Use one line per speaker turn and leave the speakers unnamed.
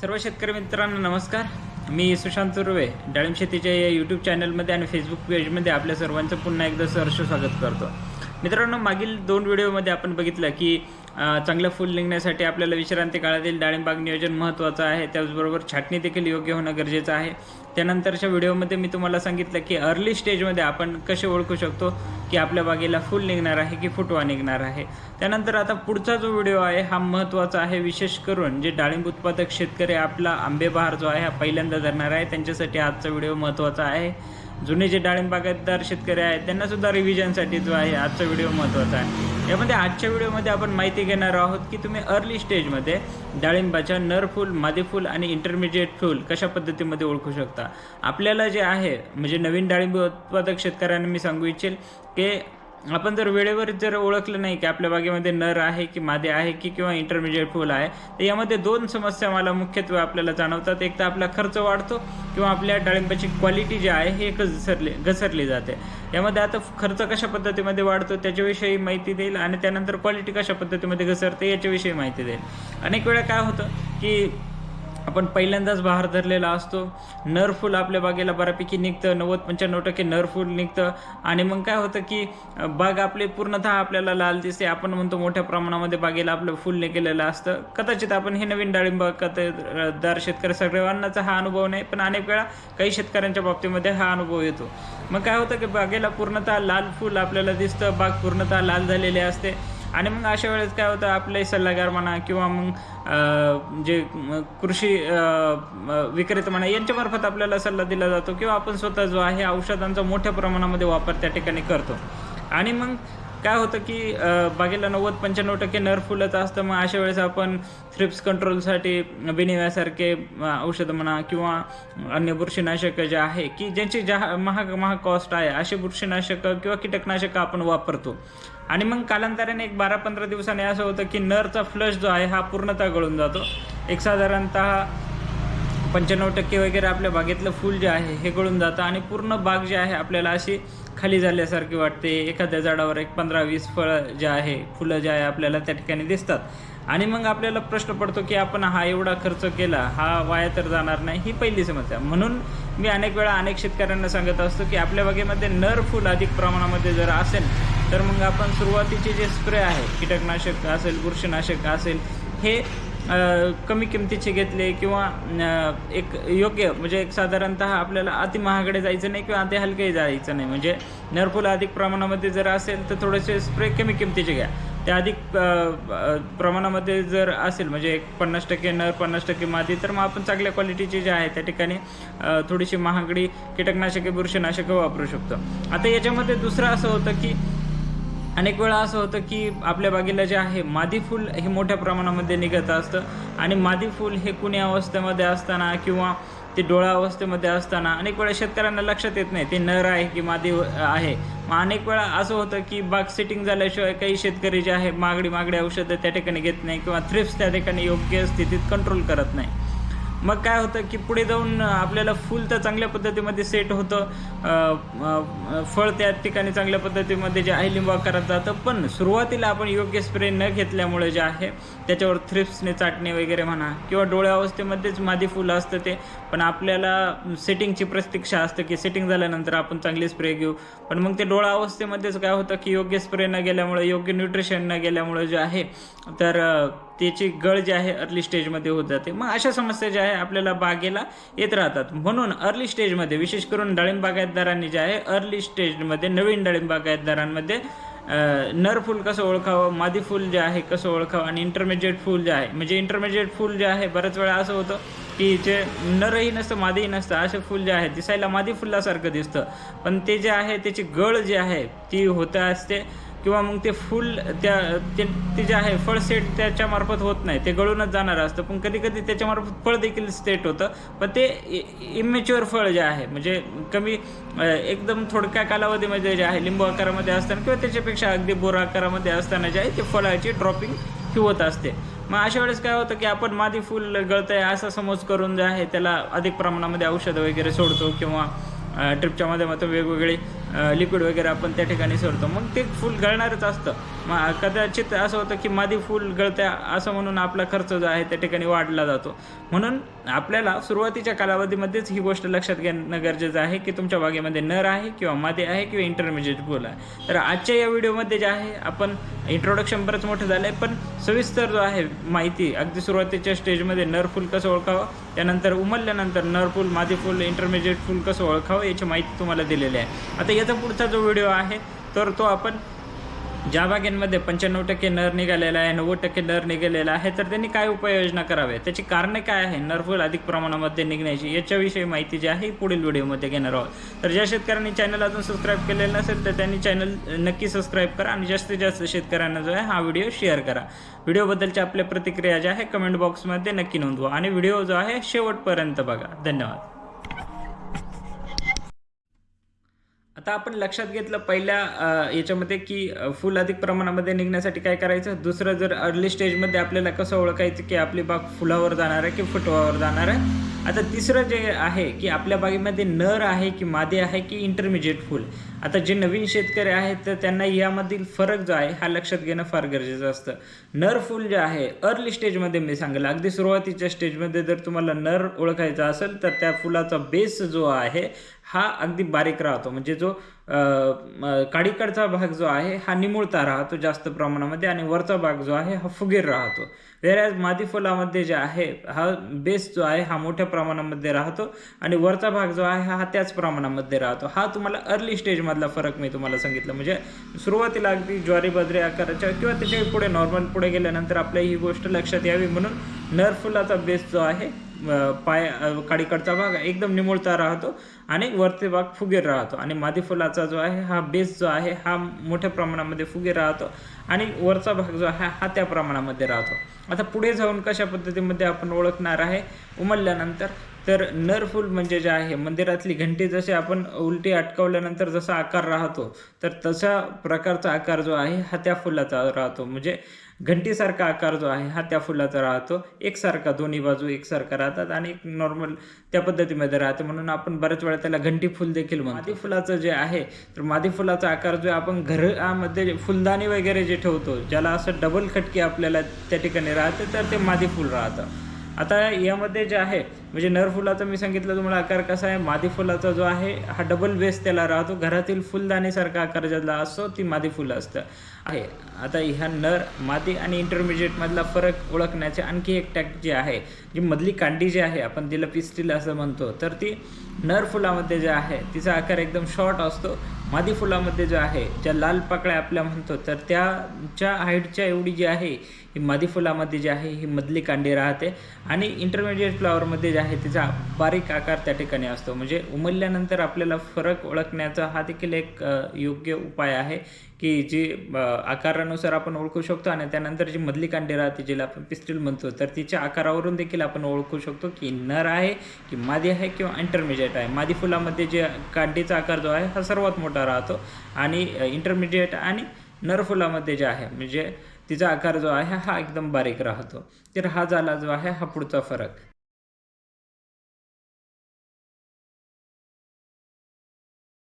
सर्व शेतकरी मित्रांनो नमस्कार. मी सुशांत सुर्वे डाळिंब शेतीच्या या यूट्यूब चॅनलमध्ये आणि फेसबुक पेजमध्ये आपल्या सर्वांचं पुन्हा एकदा सहर्ष स्वागत करतो. मित्रांनो मागील दोन व्हिडिओमध्ये आपण बघितलं की चांगलं फुल निघण्यासाठी आपल्याला विश्रांती काळातील डाळिंबाग नियोजन महत्त्वाचं आहे. त्याचबरोबर छाटणी देखील योग्य होणं गरजेचं आहे. त्यानंतरच्या व्हिडिओमध्ये मी तुम्हाला सांगितलं की अर्ली स्टेजमध्ये आपण कसे ओळखू शकतो की आपल्या बागेला फुल निघणार आहे की फुटवा निघणार आहे. त्यानंतर आता पुढचा जो व्हिडिओ आहे हा महत्त्वाचा आहे. विशेष करून जे डाळिंब उत्पादक शेतकरी आपला आंबे बहार जो आहे हा पहिल्यांदा धरणार आहे. त्यांच्यासाठी आजचा व्हिडिओ महत्त्वाचा आहे. जुने जे डाळिंब बागायतदार शेतकरी आहेत त्यांनासुद्धा रिव्हिजनसाठी जो आहे आजचा व्हिडिओ महत्त्वाचा आहे. यामध्ये आजच्या व्हिडिओमध्ये आपण माहिती घेणार आहोत की तुम्ही अर्ली स्टेजमध्ये डाळिंबाच्या नर फूल मादी फूल आणि इंटरमिडिएट फूल कशा पद्धतीमध्ये ओळखू शकता? आपल्याला जे आहे म्हणजे नवीन डाळिंब उत्पादक शेतकऱ्यांना मी सांगू इच्छेल की आपण जर वेळेवर जर ओळखलं नाही की आपल्या बागेमध्ये नर आहे की मादे आहे की किंवा इंटरमिजिएट फुल आहे तर यामध्ये दोन समस्या मला मुख्यत्वे आपल्याला जाणवतात. एक तर आपला खर्च वाढतो किंवा आपल्या डाळिंबाची क्वालिटी जी आहे हे घसरली घसरली जाते. यामध्ये आता खर्च कशा पद्धतीमध्ये वाढतो त्याच्याविषयी माहिती देईल आणि त्यानंतर क्वालिटी कशा पद्धतीमध्ये घसरते याच्याविषयी माहिती देईल. अनेक वेळा काय होतं की आपण पहिल्यांदाच बहार धरलेला असतो. नरफूल आपल्या बागेला बऱ्यापैकी निघतं. नव्वद पंच्याण्णव टक्के नरफूल निघतं. आणि मग काय होतं की बाग आपली पूर्णतः आपल्याला लाल दिसते. आपण म्हणतो मोठ्या प्रमाणामध्ये बागेला आपलं फुल निघलेलं असतं. कदाचित आपण हे नवीन डाळिंब कतदार शेतकरी सर्वांनाचा हा अनुभव नाही पण अनेक वेळा काही शेतकऱ्यांच्या बाबतीमध्ये हा अनुभव येतो. मग काय होतं की बागेला पूर्णतः लाल फुल आपल्याला दिसतं. बाग पूर्णतः लाल झालेली असते. आणि मग अशा वेळेस काय होतं आपले सल्लागार म्हणा किंवा मग अं, जे कृषी अं, विक्रेता म्हणा यांच्यामार्फत आपल्याला सल्ला दिला जातो किंवा आपण स्वतः जो आहे औषधांचा मोठ्या प्रमाणामध्ये वापर त्या ठिकाणी करतो. आणि मग काय होतं की बागेला नव्वद पंच्याण्णव टक्के नर फुलत असतं मग अशा वेळेस आपण थ्रिप्स कंट्रोलसाठी बेनिव्यासारखे औषधं म्हणा किंवा अन्य बुरशीनाशक जे आहे की ज्यांची जा महाग महाग कॉस्ट आहे असे बुरशीनाशक किंवा कीटकनाशकं आपण वापरतो. आणि मग कालांतराने एक बारा पंधरा दिवसांनी असं होतं की नरचा फ्लश जो आहे हा पूर्णतः गळून जातो. एक साधारणतः पंच्याण्णव टक्के वगैरे आपल्या बागेतलं फूल जे आहे हे गळून जातं आणि पूर्ण बाग जी आहे आपल्याला अशी खाली झाल्यासारखे वाटते. एखाद्या झाडावर एक पंधरा वीस फळं जे आहे फुलं जे आहे आपल्याला त्या ठिकाणी दिसतात. आणि मग आपल्याला प्रश्न पडतो की आपण हा एवढा खर्च केला हा वाया तर जाणार नाही ही पहिली समस्या. म्हणून मी अनेक वेळा अनेक शेतकऱ्यांना सांगत असतो की आपल्या बागेमध्ये नर फुल अधिक प्रमाणामध्ये जर असेल तर मग आपण सुरुवातीचे जे स्प्रे आहे कीटकनाशक असेल बुरशीनाशक असेल हे कमी किमतीचे घेतले किंवा एक योग्य म्हणजे एक साधारणतः आपल्याला अति महागडे जायचं नाही किंवा अति हलके जायचं नाही. म्हणजे नरफुल अधिक प्रमाणामध्ये जर असेल तर थोडेसे स्प्रे कमी किमतीचे घ्या. त्या अधिक प्रमाणामध्ये जर असेल म्हणजे एक पन्नास टक्के नर पन्नास टक्के मादी तर मग आपण चांगल्या क्वालिटीचे जे आहे त्या ठिकाणी थोडीशी महागडी कीटकनाशके बुरशीनाशकं वापरू शकतो. आता याच्यामध्ये दुसरं असं होतं की अनेक वेळा असं होतं की आपल्या बागेला जे आहे मादी फूल हे मोठ्या प्रमाणामध्ये निघत असतं. आणि मादी फूल हे कुणी अवस्थेमध्ये असताना किंवा ते डोळा अवस्थेमध्ये असताना अनेक वेळा शेतकऱ्यांना लक्षात येत नाही. ते नर आहे की मादी आहे. मग अनेक वेळा असं होतं की बाग सेटिंग झाल्याशिवाय काही शेतकरी जे आहे मागडी मागडी औषधं त्या ठिकाणी घेत नाही किंवा थ्रिप्स त्या ठिकाणी योग्य स्थितीत कंट्रोल करत नाही. मग काय होतं की पुढे जाऊन आपल्याला फूल तर चांगल्या पद्धतीमध्ये सेट होतं. फळ त्या ठिकाणी चांगल्या पद्धतीमध्ये जे आहे लिंबा करत जातं. पण सुरुवातीला आपण योग्य स्प्रे न घेतल्यामुळे जे आहे त्याच्यावर थ्रिप्सने चाटणे वगैरे म्हणा किंवा डोळ्या अवस्थेमध्येच मादी फुलं असतं ते. पण आपल्याला सेटिंगची प्रतीक्षा असते की सेटिंग झाल्यानंतर आपण चांगले स्प्रे घेऊ. पण मग ते डोळा अवस्थेमध्येच काय होतं की योग्य स्प्रे न गेल्यामुळे योग्य न्यूट्रिशन न गेल्यामुळे जे आहे तर त्याची गळ जी आहे अर्ली स्टेजमध्ये होत जाते. मग अशा समस्या ज्या आहे आपल्याला बागेला येत राहतात. म्हणून अर्ली स्टेजमध्ये विशेष करून डाळिंब बागायतदारांनी जे आहे अर्ली स्टेजमध्ये नवीन डाळिंब बागायतदारांमध्ये नर फूल कसं ओळखावं मादी फूल जे आहे कसं ओळखावं आणि इंटरमिजिएट फूल जे आहे. म्हणजे इंटरमिजिएट फूल जे आहे बऱ्याच वेळा असं होतं की जे नरही नसतं मादीही नसतं असे फूल जे आहे दिसायला मादी फुलासारखं दिसतं. पण ते जे आहे त्याची गळ जी आहे ती होत असते. किंवा मग ते फुल त्या ते ते जे आहे फळ सेट त्याच्यामार्फत होत नाही. ते गळूनच जाणार असतं. पण कधी कधी त्याच्यामार्फत फळ देखील सेट होतं. पण ते इमेच्युअर फळ जे आहे म्हणजे कमी एकदम थोडक्या कालावधीमध्ये जे आहे लिंबू आकारामध्ये असताना किंवा त्याच्यापेक्षा अगदी बोर आकारामध्ये असताना जे आहे ते फळाची ड्रॉपिंग ही होत असते. मग अशा वेळेस काय होतं की आपण मादी फुल आहे असा समज करून जे आहे त्याला अधिक प्रमाणामध्ये औषधं वगैरे सोडतो किंवा ट्रिपच्या माध्यमातून वेगवेगळे लिक्विड वगैरे आपण त्या ठिकाणी सोडतो. मग ते फुल गळणारच असतं. मग कदाचित असं होतं की मादी फुल गळत्या असं म्हणून आपला खर्च जो आहे त्या ठिकाणी वाढला जातो. म्हणून आपल्याला सुरुवातीच्या कालावधीमध्येच ही गोष्ट लक्षात घेणं गरजेचं आहे की तुमच्या बागेमध्ये नर आहे किंवा मादी आहे किंवा इंटरमिजिएट फुल आहे. तर आजच्या या व्हिडिओमध्ये जे आहे आपण इंट्रोडक्शन बरंच मोठं झालं आहे पण सविस्तर जो आहे माहिती अगदी सुरुवातीच्या स्टेजमध्ये नर फुल कसं ओळखावं त्यानंतर उमलल्यानंतर नर फुल मादी फुल इंटरमिजिएट फुल कसं ओळखावं याची माहिती तुम्हाला दिलेली आहे. आता याचा पुढचा जो व्हिडिओ आहे तर तो आपण ज्या बागेंमध्ये पंच्याण्णव टक्के नर निघालेला आहे नव्वद टक्के नर निघालेला आहे तर त्यांनी काय उपाययोजना कराव्या त्याची कारणे काय आहे नरफुल अधिक प्रमाणामध्ये निघण्याची याच्याविषयी माहिती जी आहे पुढील व्हिडिओमध्ये घेणार आहोत. तर ज्या शेतकऱ्यांनी चॅनल अजून सबस्क्राईब केलेलं नसेल तर त्यांनी चॅनल नक्की सबस्क्राईब करा आणि जास्तीत जास्त शेतकऱ्यांना जो आहे हा व्हिडिओ शेअर करा. व्हिडिओबद्दलच्या आपल्या प्रतिक्रिया ज्या आहे कमेंट बॉक्समध्ये नक्की नोंदवा. आणि व्हिडिओ जो आहे शेवटपर्यंत बघा. धन्यवाद. आता आपण लक्षात घेतलं पहिल्या याच्यामध्ये की फुल अधिक प्रमाणामध्ये निघण्यासाठी काय करायचं? दुसरं जर अर्ली स्टेजमध्ये आपल्याला कसं ओळखायचं की आपली बाग फुलावर जाणार आहे की फुटवावर जाणार आहे? आता तिसरं जे आहे की आपल्या बागेमध्ये नर आहे की मादी आहे की इंटरमिजिएट फुल? आता जे नवीन शेतकरी आहेत तर त्यांना यामधील फरक जो आहे हा लक्षात घेणं फार गरजेचं असतं. नर फुल जे आहे अर्ली स्टेजमध्ये मी सांगेल. अगदी सुरुवातीच्या स्टेजमध्ये जर तुम्हाला नर ओळखायचा असेल तर त्या फुलाचा बेस जो आहे हा अगदी बारीक राहतो. म्हणजे जो काडीकडचा भाग जो आहे हा निमुळता राहतो जास्त प्रमाणामध्ये आणि वरचा भाग जो आहे हा फुगीर राहतो. वेऱ्याज मादी फुलामध्ये जे आहे हा बेस जो आहे हा मोठ्या प्रमाणामध्ये राहतो आणि वरचा भाग जो आहे हा त्याच प्रमाणामध्ये राहतो. हा तुम्हाला अर्ली स्टेजमधला फरक मी तुम्हाला सांगितलं. म्हणजे सुरुवातीला अगदी ज्वारी बाजरी आकाराच्या किंवा त्याच्या पुढे नॉर्मल पुढे गेल्यानंतर आपल्या ही गोष्ट लक्षात यावी म्हणून नर फुलाचा बेस जो आहे पाय काडीकडचा भाग एकदम निमुळता राहतो आणि वरचे भाग फुगे राहतो. आणि मादी फुलाचा जो आहे हा बेस जो आहे हा मोठ्या प्रमाणामध्ये फुगे राहतो आणि वरचा भाग जो आहे हा त्या प्रमाणामध्ये राहतो. आता पुढे जाऊन कशा पद्धतीमध्ये आपण ओळखणार आहे? उमलल्यानंतर तर नर फुल म्हणजे जे आहे मंदिरातली घंटी जशी आपण उलटी अटकवल्यानंतर जसा आकार राहतो तर तसा प्रकारचा आकार जो आहे हा त्या फुलाचा राहतो. म्हणजे घंटीसारखा आकार जो आहे हा त्या फुलाचा राहतो. एकसारखा दोन्ही बाजू एकसारखा राहतात आणि एक नॉर्मल त्या पद्धतीमध्ये राहते. म्हणून आपण बऱ्याच वेळा त्याला घंटी फुल देखील म्हणतो. मादी फुलाचं जे आहे तर मादी फुलाचा आकार जो आपण घरामध्ये जे फुलदाणी वगैरे जे ठेवतो ज्याला असं डबल खटकी आपल्याला त्या ठिकाणी राहते तर ते मादी फुल राहतं. आता यामध्ये जे आहे म्हणजे नर फुलाचा मी सांगितलं तुम्हाला आकार कसा आहे? मादी फुलाचा जो आहे हा डबल बेस त्याला राहतो. घरातील फुलदाणीसारखा आकार ज्याला असतो ती मादी फुलं असतं. आहे. आता ह्या नर मादी आणि इंटरमिजिएटमधला फरक ओळखण्याचे आणखी एक टॅक जी आहे जी मधली कांडी जी आहे आपण तिला पिस्टील असं म्हणतो. तर ती नर फुलामध्ये जे आहे तिचा आकार एकदम शॉर्ट असतो. मादी फुलामध्ये जो आहे ज्या लाल पाकळ्या आपल्या म्हणतो तर त्याच्या हाईटच्या एवढी जी आहे ही मादी फुलामध्ये जी आहे ही मधली कांडी राहते. आणि इंटरमिडिएट फ्लावरमध्ये जे आहे तिचा बारीक आकार त्या ठिकाणी असतो. म्हणजे उमलल्यानंतर आपल्याला फरक ओळखण्याचा हा देखील एक योग्य उपाय आहे की जी आकारानुसार आपण ओळखू शकतो आणि त्यानंतर जी मधली कांडी राहते जिला आपण पिस्टल म्हणतो तर तिच्या आकारावरून देखील आपण ओळखू शकतो की नर आहे की मादी आहे किंवा इंटरमिजिएट आहे. मादी फुलामध्ये जे कांडीचा आकार जो आहे हा सर्वात मोठा राहतो आणि इंटरमिजिएट आणि नर फुलामध्ये जे आहे म्हणजे तिचा आकार जो आहे हा एकदम बारीक राहतो. तर हा झाला जो आहे हा पुढचा फरक.